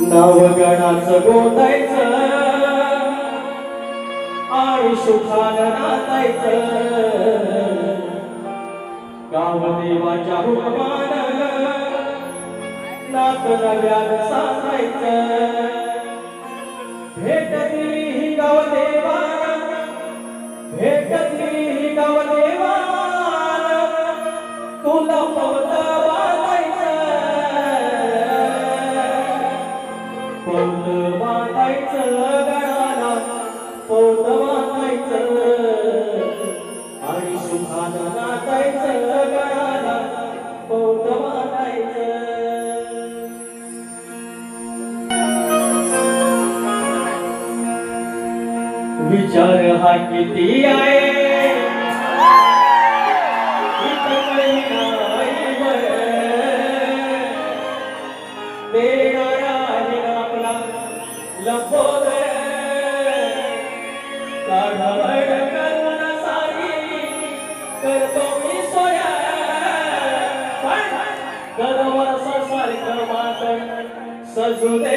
नाव गणाचं आणि सुखानं नाचायचं. गावदेवाच्या हुकमान नात नव्यानं भेट दिली ही गावदेवानं भेट दिली ही गावदेवान. तुला पवत विचार हा किती आहे? सजू दे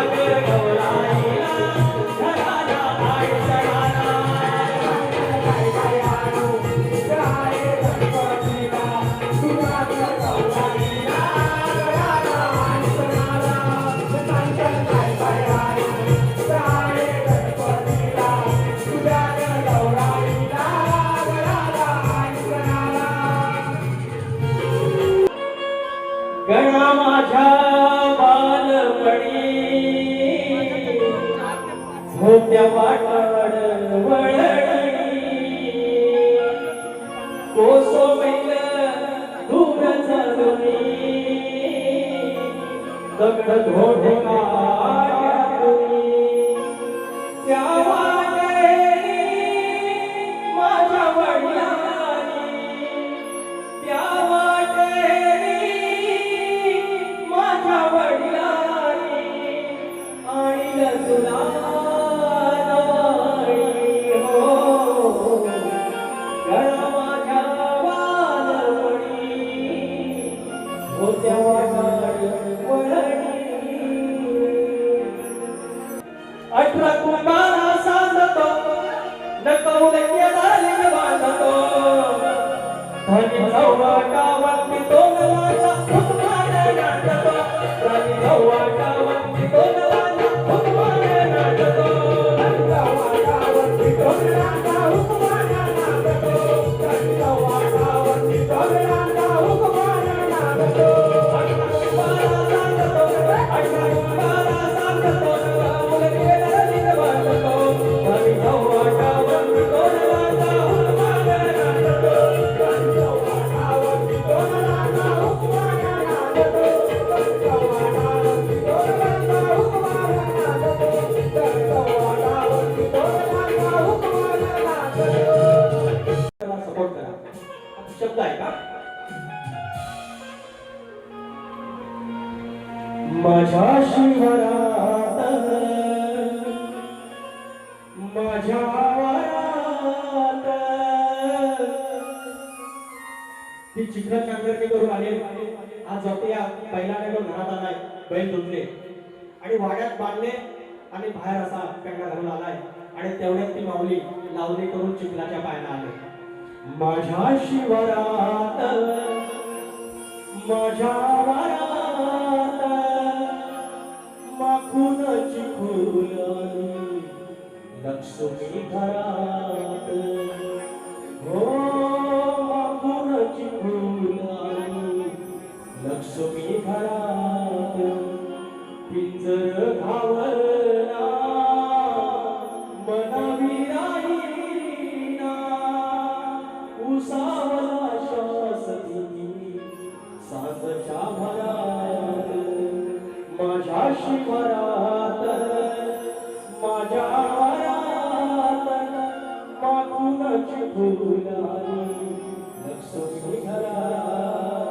माझ्या बालपणी. होत्या वाटाड वळणी. कोसो मैल दूर चालुनी दगड घोडे Thank you. to. माझ्या शिवरात माझ्या वरात ती चिखल नांगरणी करून आले. आज जाते या बैलाने तो घरात आलाय. बैल धुतले आणि वाड्यात बांधले आणि बाहेर असा पेंडा घालून आलाय. आणि तेवढ्यात ती माऊली लावणी करून चिखलाच्या पायाला आले. माझ्या शिवरात माझ्या घरात. हो माखून चिखुलानी लक्ष्मी घरात. पिंजर घावला मनवी राहीना उसावला शासती भरात माझ्या शिवरात माझ्या पानूनच फुलारी लक्ष विठला